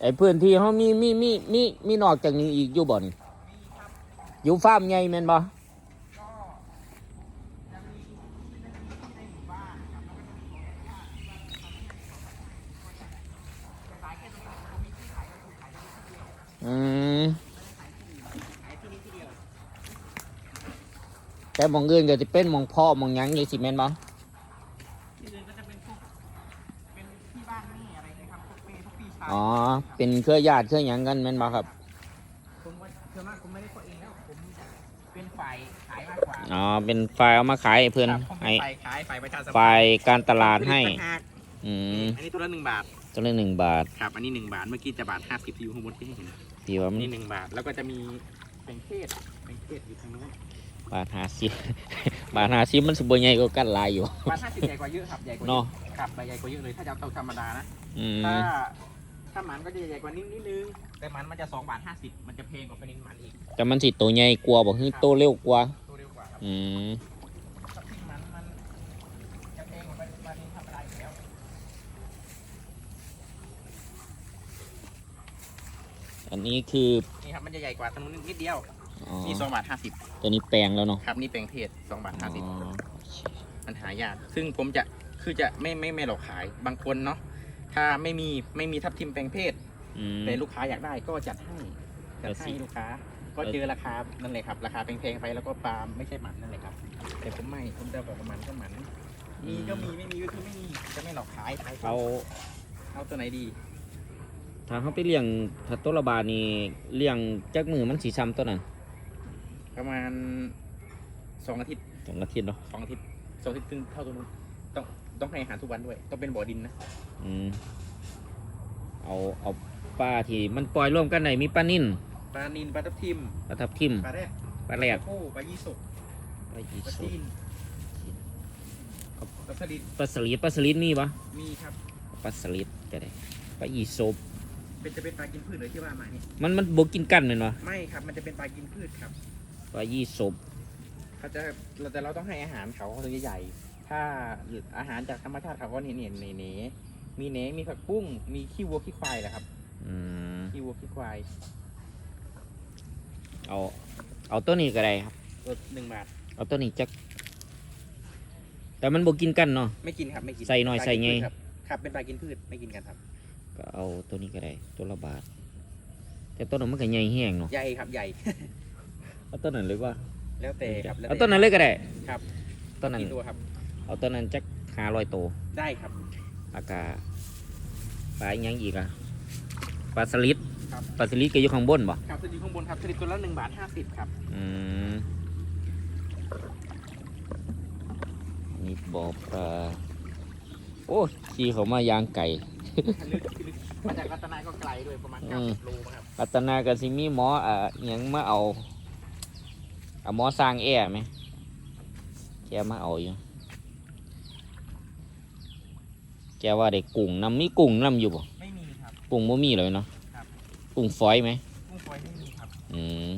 ไอ้พื้นที่เขามีมีมีมีมีนอกจากนี้อีกอยู่บ่นี่อยู่ฟาร์มใหญ่แม่นบ่อืมแต่มองอื่นก็จะเป็นมองพ่อมองยังอยู่สิแม่นบ่ ที่อื่นก็จะเป็นพวกเป็นที่บ้านนี่อะไรนะครับพวกเป้พวกพี่ชาย อ๋อ เป็นเครือญาติเครือหยังกันแม่นบ่ครับ ผมว่าเชื่อมากผมไม่ได้ตัวเองแล้วผมเป็นฝ่ายขายมากกว่าอ๋อ เป็นฝ่ายเอามาขายให้เพื่อนครับผมให้เป็นฝ่ายขายฝ่ายประชาสัมพันธ์ฝ่ายการตลาดให้ผลิตต่างหากอืมอันนี้ตัวละหนึ่งบาทตัวละหนึ่งบาทครับอันนี้หนึ่งบาทเมื่อกี้จะบาทห้าสิบที่อยู่ข้างบนที่ให้เห็นที่ว่าอันมันนี้หนึ่งบาทแล้วก็จะมีเป็นเทศเป็นเทศอยู่ทางนู้นบาทห้าสิบ บาทห้าสิบมันสิบใหญ่กว่ากันหลายอยู่ บาทห้าสิบใหญ่กว่าเยอะครับใหญ่กว่าเยเนาะ อะครับใหญ่กว่าเยอะเลยถ้าจะเอาเตาธรรมดานะ อืมถ้า ถ้าหมันก็จะใหญ่กว่านิดนิดนึง แต่หมันมันจะสองบาทห้าสิบมันจะแพงกว่าเป็นหมันอีก แต่มันสิตัวใหญ่กว่าบอกคือโตเร็วกว่าตัวเร็วกว่าครับอืมถ้าพิมมันมันจะแพงกว่าเป็นปลานินธรรมดาอยู่แล้ว อันนี้คือนี่ครับมันจะใหญ่กว่าตรงนู้นนิดเดียว อ๋อนี่สองบาทห้าสิบตัวนี้แปลงแล้วเนาะครับนี่แปลงเทศสองบาทห้าสิบ อ๋อมันหายาก ซึ่งผมจะ คือจะไม่ไม่ไม่หลอกขาย บางคนเนาะ ถ้าไม่มีไม่มีทับทิมแปลงเพศ อืม แต่ลูกค้าอยากได้ก็จัดให้จัดให้เอาสิลูกค้า ก็เจอราคานั่นเลยครับ ราคาแพงๆไปแล้วก็ปลาไม่ใช่หมันนั่นเลยครับ แต่ผมไม่ผมจะบอกว่ามันก็หมันมีก็มีไม่มีก็คือไม่มีจะไม่หลอกขายขายเอาเอาตัวไหนดี ถ้าเขาไปเลี้ยงถ้าตัวละบาทนี่เลี้ยงจักมือมันสีซ้ำตัวนั้นประมาณสองอาทิตย์สองอาทิตย์เนาะสองอาทิตย์สองอาทิตย์ครึ่งเท่าตัวนู้นต้องต้องให้อาหารทุกวันด้วย ต้องเป็นบ่อดินนะ อืมเอาเอาปลาที่มันปล่อยร่วมกันไหนมีปลานิ่นปลานินปลาทับทิมปลาทับทิมปลาแรดปลาแรดโอ้ปลายี่สกปลาอีปลาสุจีนปลาสลิดปลาสลิดปลาสลิดมีปะมีครับปลาสลิดก็ได้ปลาอีโซบเป็นจะเป็นปลากินพืชเลยที่ว่ามานี่มันมันบกินกันเลยเนาะไม่ครับมันจะเป็นปลากินพืชครับปลายี่โซบเขาจะเราแต่เราต้องให้อาหารเขาตัวใหญ่ๆถ้าอาหารจากธรรมชาติเขาก็เนี่ยเนี่ยเนเน มีเนมีผักบุ้งมีขี้วัวขี้ควายแหละครับอืมขี้วัวขี้ควายเอา เอาตัวนี้ก็ได้ครับ ตัวหนึ่งบาทเอาตัวนี้จัก แต่มันบกินกันเนาะ ไม่กินครับไม่กินใส่หน่อยปลาใส่ไง กินพืชครับครับเป็นปลากินพืชไม่กินกันครับก็เอาตัวนี้ก็ได้ ตัวละบาท แต่ตัวนั้นมันก็ใหญ่แห้งเนาะ ใหญ่ครับใหญ่ เอาตัวนั้นเลยว่าแล้วแต่ครับแล้วเอาแต่ตัวนั้นเลยก็ได้ครับตัวนั้น กี่ตัวครับ เอาตัวนั้นจักหาลอยโตวได้ครับ แล้วก็ ปลาอีกอยังอีกอะปลาสลิดครับ ปลาสลิดก็อยู่ข้างบนบ่ครับสลิดข้างบนครับสลิดตัวละหนึ่งบาทห้าสิบครับอืมอันนี่บ่อปลาโอ้ขี่เขามายางไก่ ลึกลึกมาจากรัตนาก็ไกลด้วยประมาณอืเก้าม สิบโลครับรัตนากับซิมีหมออะอิหยังมาเอาเอาหมอสร้างแอร์ไหมแกมาเอาอยู่ แกว่าได้กุ้งนำมีกุ้งนำอยู่บ่ไม่มีครับ กุ้งบ่มีเลยเนาะครับ กุ้งฝอยไหมกุ้งฝอยไม่มีครับ อืม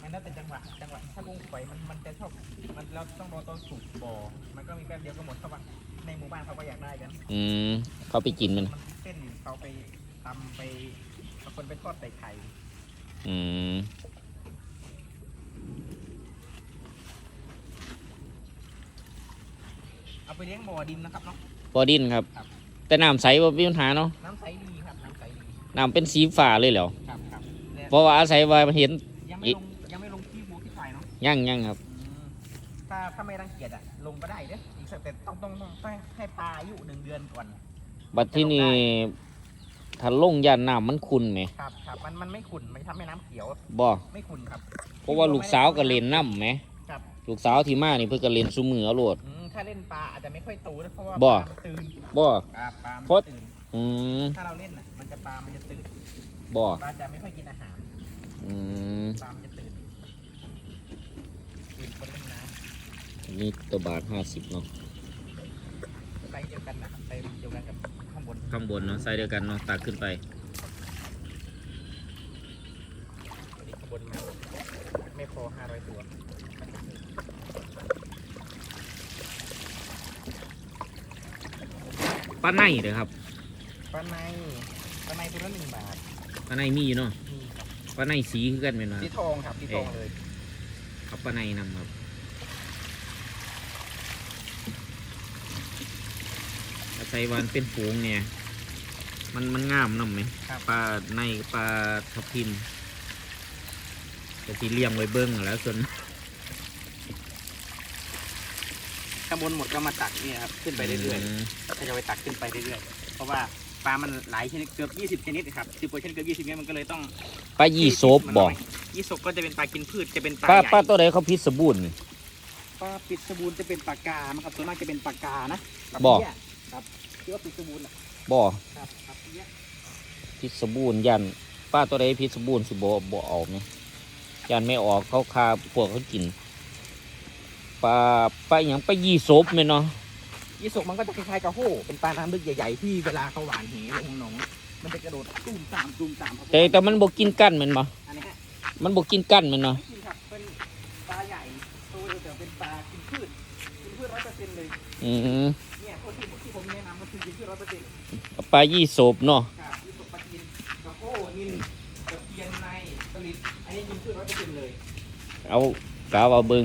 มันแล้วแต่จังหวะจังหวะถ้ากุ้งฝอยมันมันจะชอบมันเราต้องรอตอนสุกบ่อมันก็มีแป๊บเดียวก็หมดเพราะว่าในหมู่บ้านเขาก็อยากได้กัน อืมเขาไปกินมัน มันเส้นเขาไปตำไปบางคนไปทอดใส่ไข่อืมเอาไปเลี้ยงบ่อดินนะครับเนาะ บอดินครับ ครับ แต่น้ำใสบ่มีปัญหาเนาะน้ำใสดีครับน้ำใสดีน้ำเป็นสีฟ้าเลยเหรอครับครับและเพราะว่าอาศัยว่าเห็นยังไม่ลงยังไม่ลงที่บัวที่ไฟเนาะยั่งยั่งครับ อืมถ้าถ้าไม่รังเกียจอะลงก็ได้เด้ออีกสักแต่ต้องต้องต้องต้องให้ปลาอายุหนึ่งเดือนก่อน บัดที่นี่ถ้าลงย่านน้ำมันขุ่นไหมครับครับมันมันไม่ขุ่นมันทำให้น้ำเขียวบ่ไม่ขุ่นครับเพราะว่าลูกสาวก็เล่นน้ำไหมครับลูกสาวที่มานี่เพิ่นก็เล่นซุมือเอาโลดอืมถ้าเล่นปลาอาจจะไม่ค่อยโตนะเพราะว่าบ่ ปลามันตื่นบ่ ปลาปลามันเพราะตื่นอืมถ้าเราเล่นน่ะมันจะปลา มันจะตื่นบ่ปลาจะไม่ค่อยกินอาหารอืมปลา มันจะตื่นตื่นคนเล่นน้นี่ตัวบาทห้าสิบเนาะำไซส์เดียวกันนะครับไซส์เดียวกันกับข้างบนข้างบนเนาะไซส์เดียวกันเนาะตักขึ้นไปตัวนี้ข้างบนมาไม่พอห้าร้อยตัว ป้าในเด้อครับปลาในปลาในในตัวละหนึ่งบาทปลาในมีอยู่เนาะนี่ครับปลาในสีคือกันเป็นว่าสีทองครับสีทองเลยเอาปลาในนำครับอาศัยวันเป็นฝูงเนี่ย มันมันงามนำไหมครับปลาในกับปลาทับทิมจะที่เลี้ยงไว้เบิ้งแล้วส่วน ข้างบนหมดก็มาตักนี่ครับขึ้นไปเรื่อยมๆก็จะไปตักขึ้นไปเรื่อยๆ เพราะว่าปลา มันหลายชนิดเกือบ20ชนิดครับสิบกว่าชนิดเกือบ20ชนิดมันก็เลยต้องปลายี่โซบบอกยี่สกก็จะเป็นปลากินพืชจะเป็นปลาปลาใหญ่ปลาตัวใดเขาพิษสบูรณ์นี่ ปลาปิดสบูนจะเป็นปลากานะครับส่วนมากจะเป็นปลากานะบอก เปี้ยครับที่ว่าปิดสบูนอะบ่ครับครับเปี้ยพิษสบูรณ์ยันปลาตัวใดพิษสบูรณ์สิบ่บ่ออกไหมยันไม่ออกเขาคาพวกเขากิน ปลาปลาอหย่างปลายี่โซบไหมเนาะยี่สกมันก็จะคล้ายๆกับโห่เป็นปลาน้ำลึกใหญ่ๆที่เวลาเขาหวานเหลงหนองมันจะกระโดดตุ้มตามตุ้มตามครับแต่แต่มันบ่กินกั้นแมันบ่อันนี้ฮะมันบ่กินกั้นแมันเนาะไม่กินครับเป็นปลาใหญ่ตัวเดียวแต่เป็นปลากินพืชกินพืชร้อยเปอร์เซ็นต์เลยอืมเนี่ยคนที่ที่ผมแนะนำก็คือกินพืชร้อยเปอร์เซ็นต์ปลายี่โซบเนาะครับยี่สกปลากินกระโห่นินกระเทียนในสลิดอันนี้กินพืชร้อยเปอร์เซ็นต์เลยเอา กาวเอาเบิ